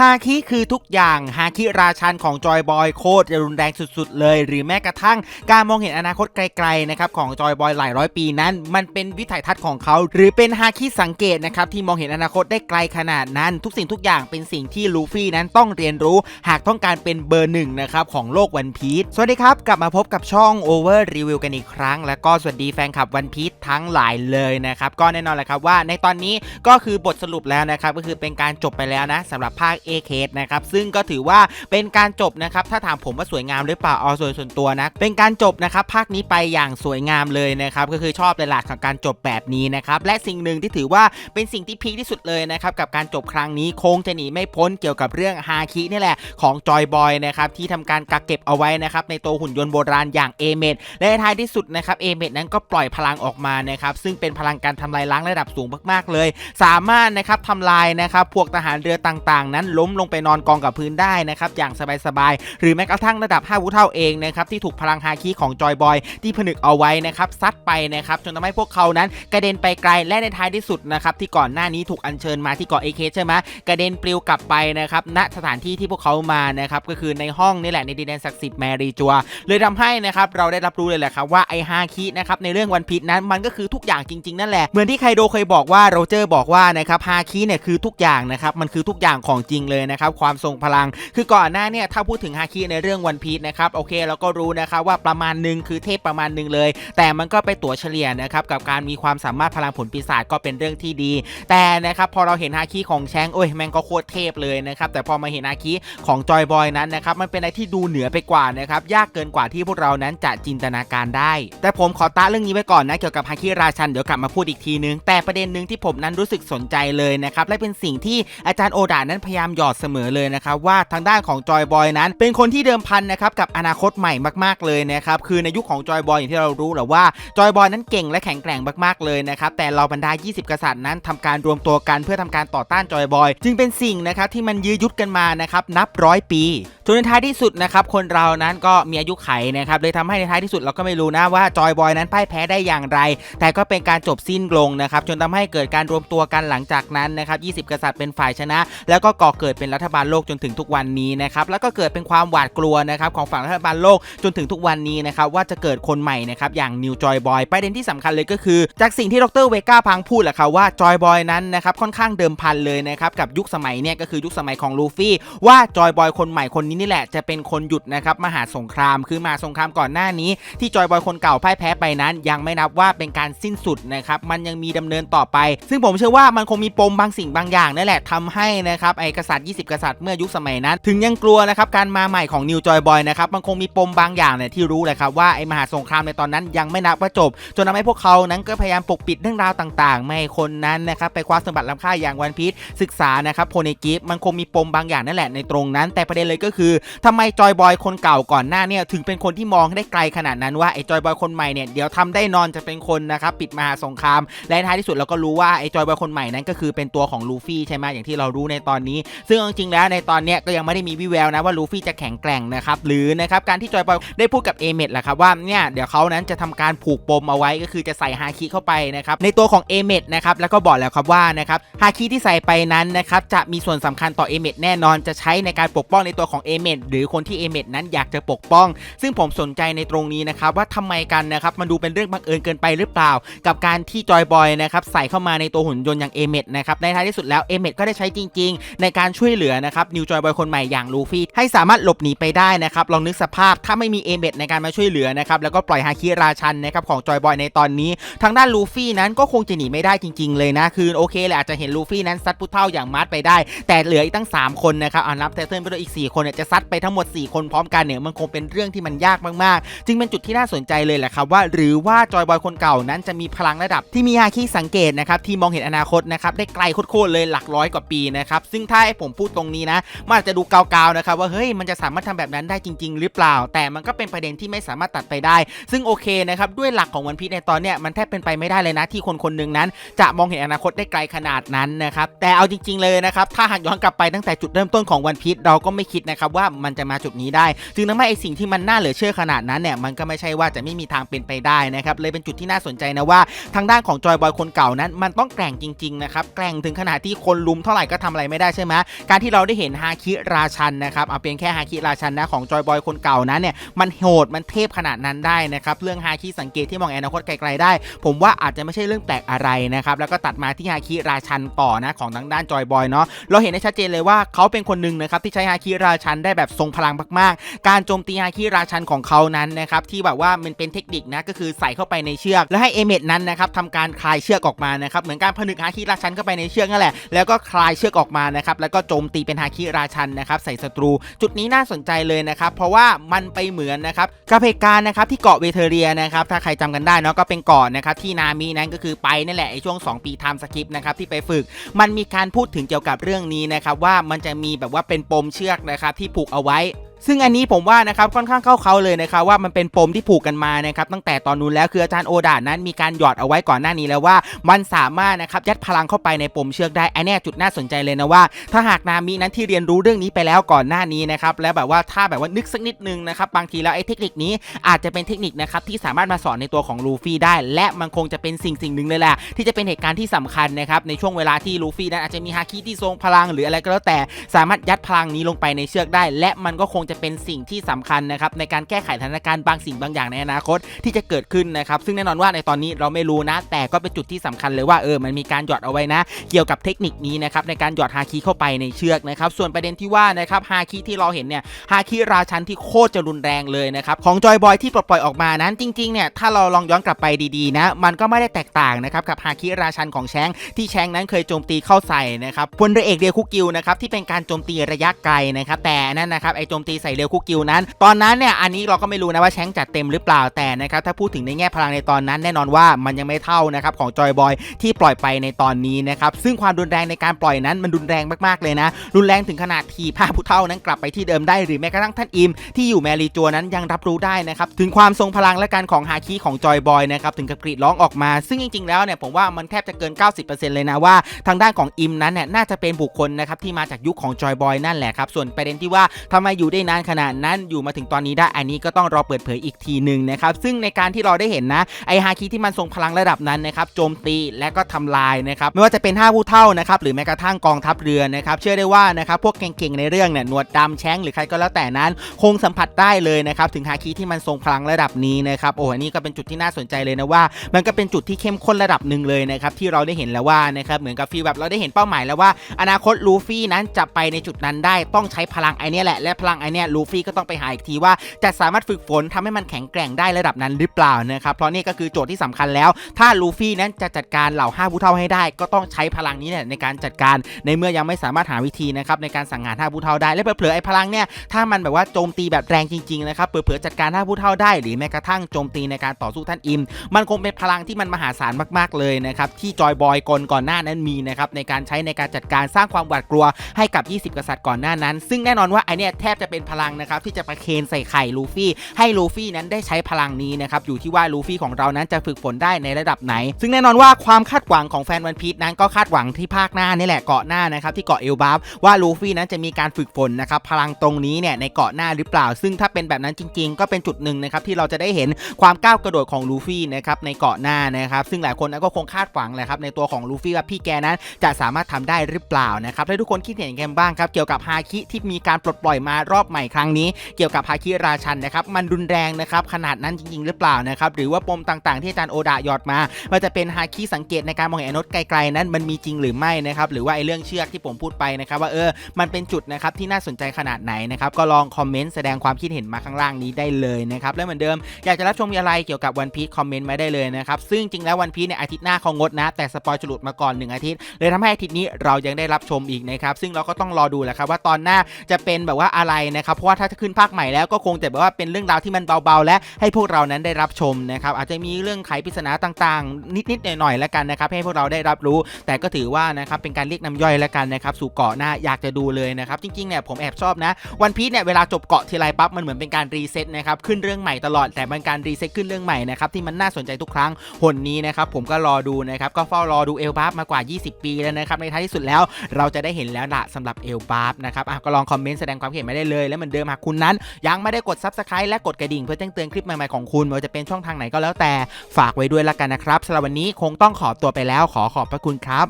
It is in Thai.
ฮาคิคือทุกอย่างฮาคิราชันของจอยบอยโคตรจะรุนแรงสุดๆ เลย หรือแม้กระทั่งการมองเห็นอนาคตไกลๆนะครับของจอยบอยหลายร้อยปีนั้น มันเป็นวิสัยทัศน์ของเขา หรือเป็นฮาคิสังเกตนะครับที่มองเห็นอนาคตได้ไกลขนาดนั้น ทุกสิ่งทุกอย่างเป็นสิ่งที่ลูฟี่นั้นต้องเรียนรู้ หากต้องการเป็นเบอร์หนึ่งนะครับของโลกวันพีชสวัสดีครับกลับมาพบกับช่อง Over Review กันอีกครั้ง แล้วก็สวัสดีแฟนคลับวันพีชทั้งหลายเลยนะครับก็แน่นอนแหละครับว่าในตอนนี้ก็คือบทสรุปแล้วนะครับก็คือเป็นการจบไปแล้วนะสำหรับภาค a อเคนะครับซึ่งก็ถือว่าเป็นการจบนะครับถ้าถามผมว่าสวยงามหรือเปล่าเอาส่วนส่วนตัวนะเป็นการจบนะครับภาคนี้ไปอย่างสวยงามเลยนะครับก็คือชอบในหลักของการจบแบบนี้นะครับและสิ่งหนึ่งที่ถือว่าเป็นสิ่งที่พีคที่สุดเลยนะครับกับการจบครั้งนี้คงจะหนีไม่พ้นเกี่ยวกับเรื่องฮาคินี่แหละของจอยบอยนะครับที่ทำการกักเก็บเอาไว้นะครับในตัวหุ่นยนต์โบราณอย่างเอเมดและท้ายที่สุดนะครับเอเมดนั้นก็ปล่อยพลังออกมานะครับซึ่งเป็นพลังการทำลายล้างระดับสูงมากๆเลย สามารถนะครับทำลายนะครับพวกทหารเรือต่างๆ นั้นล้มลงไปนอนกองกับพื้นได้นะครับอย่างสบายๆหรือแม้กระทั่งระดับ5วุเท่าเองนะครับที่ถูกพลังฮาคิของจอยบอยที่ผนึกเอาไว้นะครับซัดไปนะครับจนทำให้พวกเขานั้นกระเด็นไปไกลและในท้ายที่สุดนะครับที่ก่อนหน้านี้ถูกอัญเชิญมาที่เกาะเอเคใช่ไหมกระเด็นปลิวกลับไปนะครับณสถานที่ที่พวกเขามานะครับก็คือในห้องนี่แหละในดินแดนศักดิ์สิทธิ์แมรีจัว เลยทำให้นะครับเราได้รับรู้เลยแหละครับว่าไอฮาคินะครับในเรื่องวันพีชนั้นมันก็คือทุกอย่างจริงๆนั่นแหละเหมือนที่ไคโดเคยบอกว่าโรเจอร์บอกว่านะครับฮาคิเนี่ยคือทุกอย่างนะครับมันคือทุกอย่างของจริงเลยนะครับความทรงพลัง คือก่อนหน้าเนี่ยถ้าพูดถึงฮาคิในเรื่องวันพีชนะครับโอเคเราก็รู้นะครับว่าประมาณหนึ่งคือเทพประมาณหนึ่งเลย แต่มันก็ไปตัวเฉลี่ยนะครับกับการมีความสามารถพลังผลปีศาจก็เป็นเรื่องที่ดี แต่นะครับพอเราเห็นฮาคิของแชงโอ้ยแม่งก็โคตรเทพเลยนะครับแต่พอมาเห็นฮาคิของจอยบอยนั้นนะครับมันเป็นอะไรที่ดูเหนือไปกว่านะครับยากเกินกว่าที่พวกเรานั้นจะจินตนาการได้ แต่ผมขอตาเรื่องนี้ไว้ก่อนนะเกี่ยวกับฮาคิราชันเดี๋ยวกลับมาพูดอีกทีนึง แต่ประเด็นหนึ่งที่ผมนั้นรู้สึกสนใจเลยนะครับและเป็นสิ่งที่อาจารย์โอดานั้นพยายามหยอดเสมอเลยนะครับว่าทางด้านของจอยบอยนั้น เป็นคนที่เดิมพันนะครับกับอนาคตใหม่มากๆเลยนะครับคือในยุคของจอยบอยอย่างที่เรารู้แหละว่าจอยบอยนั้นเก่งและแข็งแกร่งมากๆเลยนะครับแต่เราบรรดา 20 กษัตริย์นั้นทำการรวมตัวกันเพื่อทำการต่อต้านจอยบอย จึงเป็นสิ่งนะครับที่มันยื้อยุดกันมานะครับนับร้อยปีจนในท้ายที่สุดนะครับคนเรานั้นก็มีอายุไขนะครับเลยทำให้ในท้ายที่สุดเราก็ไม่รู้นะว่าจอยบอยนั้นพ่ายแพ้ได้อย่างไร แต่ก็เป็นการจบสิ้นลงนะครับจนทำให้เกิดการรวมตัวกันหลังจากนั้นนะครับ 20 กษัตริย์เป็นฝ่ายชนะ แล้วก็ก่อเกิดเป็นรัฐบาลโลกจนถึงทุกวันนี้นะครับแล้วก็เกิดเป็นความหวาดกลัวนะครับของฝั่งรัฐบาลโลกจนถึงทุกวันนี้นะครับว่าจะเกิดคนใหม่นะครับอย่างนิวจอยบอยประเด็นที่สำคัญเลยก็คือ จากสิ่งที่ดรเวก้าพังพูดแหละครับว่าจอยบอยนั้นนะครับค่อนข้างเดิมพันเลยนะครับกับยุคสมัยเนี่ยก็คือยุคสมัยของลูฟี่ว่าจอยบอยคนใหม่คนนี้นี่แหละจะเป็นคนหยุดนะครับมหาสงครามคือมหาสงครามก่อนหน้านี้ ที่จอยบอยคนเก่าพ่ายแพ้ไปนั้น ยังไม่นับว่าเป็นการสิ้นสุดนะครับมันยังมีดำเนินต่อไป ซึ่งผมเชื่อว่ามันคงมีปมบางสิ่งบางอย่างนั่นแหละทำให้นะครับไอกษัตริย์ 20 กษัตริย์เมื่อยุคสมัยนั้น ถึงยังกลัวนะครับการมาใหม่ของนิวจอยบอยนะครับมันคงมีปมบางอย่างเนี่ยที่รู้แหละครับว่าไอมหาสงครามในตอนนั้นยังไม่นับว่าจบ จนทำให้พวกเขานั้นก็พยายามปกปิดเรื่องราวต่างๆ ไม่ให้คนนั้นนะครับไปคว้าสมบัติล้ำค่าอย่างวันพีชศึกษานะครับโพเนกิฟมันคงมีปมบางอย่างนั่นแหละในตรงนั้น แต่ประเด็นเลยก็คือทำไมจอยบอยคนเก่าก่อนหน้าเนี่ยถึงเป็นคนที่มองได้ไกลขนาดนั้นว่าไอ้จอยบอยคนใหม่เนี่ยเดี๋ยวทำได้นอนจะเป็นคนนะครับปิดมหาสงครามและท้ายที่สุดเราก็รู้ว่าไอ้จอยบอยคนใหม่นั้นก็คือเป็นตัวของลูฟี่ใช่ไหมอย่างที่เรารู้ในตอนนี้ซึ่งจริงๆแล้วในตอนเนี้ยก็ยังไม่ได้มีวิแววนะว่าลูฟี่จะแข็งแกร่งนะครับหรือนะครับการที่จอยบอยได้พูดกับเอเมดแหละครับว่าเนี่ยเดี๋ยวเขานั้นจะทำการผูกปมเอาไว้ก็คือจะใส่ฮาคิเข้าไปนะครับในตัวของเอเมดนะครับแล้วก็บอกแล้วครับว่านะครับฮาคิที่ใส่ไปนั้นนะครับจะมีส่วนสำคัญต่อเอเมดแน่นอนจะใช้ในการปกป้องในตัวของเอเมดหรือคนที่เอเมดนั้นอยากจะปกป้อง ซึ่งผมสนใจในตรงนี้นะครับว่าทำไมกันนะครับมันดูเป็นเรื่องบังเอิญเกินไปหรือเปล่า กับการที่จอยบอยนะครับใส่เข้ามาในตัวหุ่นยนต์อย่างเอเมดนะครับในท้ายที่สุดแล้วเอเมดก็ได้ใช้จริง ๆ ในการช่วยเหลือนะครับนิวจอยบอยคนใหม่อย่างลูฟี่ให้สามารถหลบหนีไปได้นะครับลองนึกสภาพถ้าไม่มีเอเมดในการมาช่วยเหลือนะครับแล้วก็ปล่อยฮาคิราชันนะครับของจอยบอยในตอนนี้ ทางด้านลูฟี่นั้นก็คงจะหนีไม่ได้จริง ๆ เลยนะคือโอเคแหละอาจจะเห็นลูฟี่นั้นซัดผู้เท่าอย่างมาร์ทไปได้ แต่เหลืออีกตั้ง 3 คนนะครับอ่านับเทเทิลไปด้วยอีก 4 คนเนี่ยจะซัดไปทั้งหมด 4 คนพร้อมกันเนี่ยมันคงเป็นเรื่องที่มันยากมากๆ จึงเป็นจุดที่น่าสนใจเลยแหละครับว่า หรือว่าจอยบอยคนเก่านั้นจะมีพลังระดับที่มีฮาคิสังเกตนะครับที่มองเห็นอนาคตนะครับได้ไกลโคตรเลยหลักร้อยกว่าปีนะครับซึ่งถ้าผมพูดตรงนี้นะมันอาจจะดูเกาๆนะครับว่าเฮ้ยมันจะสามารถทำแบบนั้นได้จริง ๆ หรือเปล่า แต่มันก็เป็นประเด็นที่ไม่สามารถตัดไปได้ ซึ่งโอเคนะครับด้วยหลักของวันพีในตอนเนี้ยมันแทบเป็นไปไม่ได้เลยนะ ที่คนคนหนึ่งนั้น จะมองเห็นอนาคตได้ไกลขนาดนั้นนะครับแต่เอาจริง ๆเลยนะครับถ้าหากย้อนกลับไปตั้งแต่จุดเริ่มต้นของวันพีเราก็ไม่คิดนะครับว่ามันจะมาจุดนี้ได้จึงทำให้ไอสิ่งที่มันน่าเหลือเชื่อขนาดนั้นเนี่ยมันก็ไม่ใช่ว่าจะไม่มีทางเป็นไปได้นะครับเลยเป็นจุดที่น่าสนใจนะว่า ทางด้านของจอยบอยคนเก่านั้น มันต้องแกร่งจริงๆนะครับแกร่งถึงขนาดที่คนลุมเท่าไหร่ก็ทำอะไรไม่ได้ใช่ไหมการที่เราได้เห็นฮาคิราชันนะครับเอาเป็นแค่ฮาคิราชันนะของจอยบอยคนเก่านั้นเนี่ยมันโหดมันเทพขนาดนั้นได้นะครับเรื่องฮาคิสังเกตที่มองอนาคตไกลๆได้ ผมว่าอาจจะไม่ใช่เรื่องแปลกอะไรนะครับแล้วก็ตัดมาที่ฮาคิราชันต่อนะของทางด้านจอยบอยเนาะเราเห็นได้ชัดเจนเลยว่าเขาเป็นคนหนึ่งนะครับที่ใช้ฮาคิราชันได้แบบทรงพลังมากๆ การโจมตีฮาคิราชันของเขานั้นนะครับที่แบบว่ามันเป็นเทคนิคนะก็คือใส่เข้าไปในเชือก แล้วให้เอเมดนั้นนะครับทำการคลายเชือกออกมานะครับเหมือนการผนึกฮาคิราชันเข้าไปในเชือกนั่นแหละแล้วก็คลายเชือกออกมานะครับแล้วก็โจมตีเป็นฮาคิราชันนะครับใส่ศัตรู จุดนี้น่าสนใจเลยนะครับ เพราะว่ามันไปเหมือนนะครับกับเหตุการณ์นะครับที่เกาะเวเทเรียนะครับถ้าใครจำกันได้เนาะก็เป็นเกาะนะครับที่นามินั้นก็คือไปนั่นแหละไอช่วง 2 ปีทำสคริปต์นะครับที่ไปฝึก มันมีการพูดถึงเกี่ยวกับเรื่องนี้นะครับว่ามันจะมีแบบว่าเป็นปมเชือกนะครับที่ผูกเอาไว้ ซึ่งอันนี้ผมว่านะครับค่อนข้างเข้าเขาเลยนะครับว่ามันเป็นปมที่ผูกกันมานะครับตั้งแต่ตอนนู้นแล้วคืออาจารย์โอดานั้นมีการหยอดเอาไว้ก่อนหน้านี้แล้วว่า มันสามารถนะครับยัดพลังเข้าไปในปมเชือกได้ไอเนี้ยจุดน่าสนใจเลยนะว่า ถ้าหากนามินั้นที่เรียนรู้เรื่องนี้ไปแล้วก่อนหน้านี้นะครับแล้วแบบว่าถ้าแบบว่านึกสักนิดนึงนะครับบางทีแล้วไอ้เทคนิคนี้อาจจะเป็นเทคนิคนะครับที่สามารถมาสอนในตัวของลูฟี่ได้ และมันคงจะเป็นสิ่งสิ่งหนึ่งเลยแหละที่จะเป็นเหตุการณ์ที่สำคัญนะครับในช่วงเวลาที่ลูฟี่นั้นอาจจะมีฮาคิที่ทรงพลังหรืออะไรก็แล้วแต่สามารถยัดพลังนี้ลงไปในเชือกได้ และมันก็คงจะเป็นสิ่งที่สำคัญนะครับในการแก้ไขสถานการณ์บางสิ่งบางอย่างในอนาคตที่จะเกิดขึ้นนะครับซึ่งแน่นอนว่าในตอนนี้เราไม่รู้นะ แต่ก็เป็นจุดที่สำคัญเลยว่าเออมันมีการหยอดเอาไว้นะ เกี่ยวกับเทคนิคนี้นะครับในการหยอดฮาคิเข้าไปในเชือกนะครับส่วนประเด็นที่ว่านะครับฮาคิที่เราเห็นเนี่ยฮาคิราชันที่โคตรจะรุนแรงเลยนะครับของจอยบอยที่ปลดปล่อยออกมานั้นจริงๆเนี่ยถ้าเราลองย้อนกลับไปดีๆนะมันก็ไม่ได้แตกต่างนะครับกับฮาคิราชันของแชงที่แชงนั้นเคยโจมตีเข้าใส่นะครับพลเรือเอกเดียคุกิวนะครับที่เป็นการโจมตีระยะไกลนะครับแต่นั่นนะครับไอโจมตีใส่เรียวคุกิวนั้น ตอนนั้นเนี่ยอันนี้เราก็ไม่รู้นะว่าแชงจัดเต็มหรือเปล่าแต่นะครับถ้าพูดถึงในแง่พลังในตอนนั้นแน่นอนว่ามันยังไม่เท่านะครับของจอยบอยที่ปล่อยไปในตอนนี้นะครับซึ่งความรุนแรงในการปล่อยนั้นมันรุนแรงมากๆเลยนะ รุนแรงถึงขนาดทีผ้าผู้เท่านั้นกลับไปที่เดิมได้หรือแม้กระทั่งท่านอิมที่อยู่แมรีจัวนั้นยังรับรู้ได้นะครับถึงความทรงพลังและการของฮาคิของจอยบอยนะครับถึงกับกรีดร้องออกมา ซึ่งจริงๆแล้วเนี่ยผมว่ามันแทบจะเกิน 90%เลยนะว่าทางด้านของอิมนั้นเนี่ยน่าจะเป็นบุคคลนะครับที่มาจากยุคของจอยบอยนั่นแหละครับส่วนประเด็นที่ว่าทำไมอยู่ได้นานขนาดนั้นอยู่มาถึงตอนนี้ได้อันนี้ก็ต้องรอเปิดเผยอีกทีหนึ่งนะครับซึ่งในการที่เราได้เห็นนะไอฮาคิที่มันทรงพลังระดับนั้นนะครับโจมตีและก็ทำลายนะครับไม่ว่าจะเป็น5ผู้เท่านะครับหรือแม้กระทั่งกองทัพเรือนะครับเชื่อได้ว่านะครับพวกเก่งๆในเรื่องเนี่ยหนวดดำแช้งหรือใครก็แล้วแต่นั้น คงสัมผัสได้เลยนะครับถึงฮาคิที่มันทรงพลังระดับนี้นะครับโอ้อันนี้ก็เป็นจุดที่น่าสนใจเลยนะว่า มันก็เป็นจุดที่เข้มข้นระดับหนึ่งเลยนะครับที่เราได้เห็นแล้วว่านะครับเหมือนกับฟีลแบบเราได้เห็นเป้าหมายแล้วว่า อนาคตลูฟี่นั้นจะไปในจุดนั้นได้ต้องใช้พลังไอเนี้ยแหละและพลังไอเนี้ยลูฟี่ก็ต้องไปหาอีกทีว่าจะสามารถฝึกฝนทำให้มันแข็งแกร่งได้ระดับนั้นหรือเปล่านะครับเพราะนี่ก็คือโจทย์ที่สำคัญแล้ว ถ้าลูฟี่นั้นจะจัดการเหล่าห้าผู้เท่าให้ได้ ก็ต้องใช้พลังนี้เนี่ยในการจัดการในเมื่อยังไม่สามารถหาวิธีนะครับในการสังหารห้าผู้เท่าได้และเผลอๆไอ้พลังเนี่ยถ้ามันแบบว่าโจมตีแบบแรงจริงๆนะครับเผลอๆจัดการห้าผู้เท่าได้ หรือแม้กระทั่งโจมตีในการต่อสู้ท่านอิม มันคงเป็นพลังที่มันมหาศาลมากๆเลยนะครับที่จอยบอยกลก่อนหน้านั้นมีนะครับในการใช้ในการจัดการสร้างความหวาดกลัวให้กับ 20 กษัตริย์ก่อนหน้านั้น ซึ่งแน่นอนว่าไอเนี่ยแทบจะเป็นพลังนะครับที่จะประเคนใส่ไข่ลูฟี่ ให้ลูฟี่นั้นได้ใช้พลังนี้นะครับอยู่ที่ว่าลูฟี่ของเรานั้นจะฝึกฝนได้ในระดับไหน ซึ่งแน่นอนว่าความคาดหวังของแฟนวันพีชนั้นก็คาดหวังที่ภาคหน้านี่แหละเกาะหน้านะครับที่เกาะเอลบาฟว่าลูฟี่นั้นจะมีการฝึกฝนนะครับพลังตรงนี้เนี่ยในเกาะหน้าหรือเปล่า ซึ่งถ้าเป็นแบบนั้นจริง ๆ ก็เป็นจุดหนึ่งนะครับที่เราจะได้เห็นความก้าวกระโดดของลูฟี่นะครับในเกาะหน้านะครับซึ่งหลายคนก็คงคาดหวังแหละครับในตัวของลูฟี่ว่าพี่แกนั้นจะสามารถทำได้หรือเปล่านะครับและทุกคนคิดเห็นกันบ้างครับเกี่ยวกับฮาคิที่มีการปลดปล่อยมารอบใหม่ครั้งนี้เกี่ยวกับฮาคิราชันนะครับมันรุนแรงนะครับขนาดนั้นจริง ๆ หรือเปล่านะครับหรือว่าปมต่างๆ ที่อาจารย์โอดาหยอดมามันจะเป็นฮาคิสังเกตในการมองเห็นอนุษไกลๆนั้นมันมีจริงหรือไม่นะครับหรือว่าไอ้เรื่องเชือกที่ผมพูดไปนะครับว่าเออมันเป็นจุดนะครับที่น่าสนใจขนาดไหนนะครับก็ลองคอมเมนต์แสดงความคิดเห็นมาข้างล่างนี้ได้เลยนะครับและเหมือนเดิมอยากจะรับชมอะไรเกี่ยวกับวันพี e คอมเมนต์มาได้เลยนะครับซึ่งจริงแล้ววันพี e เนี่ยอาทิตย์หน้าเขางดนะ แต่สปอยจะหลุดมาก่อน 1 อาทิตย์เลยทำให้อาทิตย์นี้เรายังได้รับชมอีกนะครับซึ่งเราก็ต้องรอดูแหละครับว่าตอนหน้าจะเป็นแบบว่าอะไรนะครับเพราะว่าถ้าจะขึ้นภาคใหม่แล้วก็คงแต่แบบว่าเป็นเรื่องราวที่มันเบาๆ และให้พวกเรานั้นได้รับชมนะครับอาจจะมีเรื่องไขปริศนาต่างๆ นิดๆหน่อยๆแล้วกันนะครับให้พวกเราได้รับรู้ แต่ก็ถือว่านะครับเป็นการเรียกน้ำย่อยแล้วกันนะครับสู่เกาะหน้าอยากจะดูเลยนะครับจริงๆเนี่ยผมแอบชอบนะวันพี e เนี่ยเวลาจบเกาะทีไรปั๊บมันเหมือนเป็นการรีเซ็ตนะครับขึ้นเรื่องใหม่ตลอดแต่เป็นการรีเซ็ตขึ้นเรื่องใหม่นะครับที่มันน่าสนใจทุกครั้งหนนี้นะครับผมก็รอดูนะครับก็เฝ้ารอดูเอลบาฟมากว่า 20 ปีแล้วนะครับในท้ายที่สุดแล้ว เราจะได้เห็นแล้วละสำหรับเอลบาฟนะครับอะก็ลองคอมเมนต์แสดงความเห็นมาได้เลยและเหมือนเดิมหากคุณนั้น ยังไม่ได้กด Subscribe และกดกระดิ่งเพื่อแจ้งเตือนคลิปใหม่ๆของคุณไม่ว่าจะเป็นช่องทางไหนก็แล้วแต่ฝากไว้ด้วยละกันนะครับสำหรับวันนี้คงต้องขอตัวไปแล้วขอขอบพระคุณครับ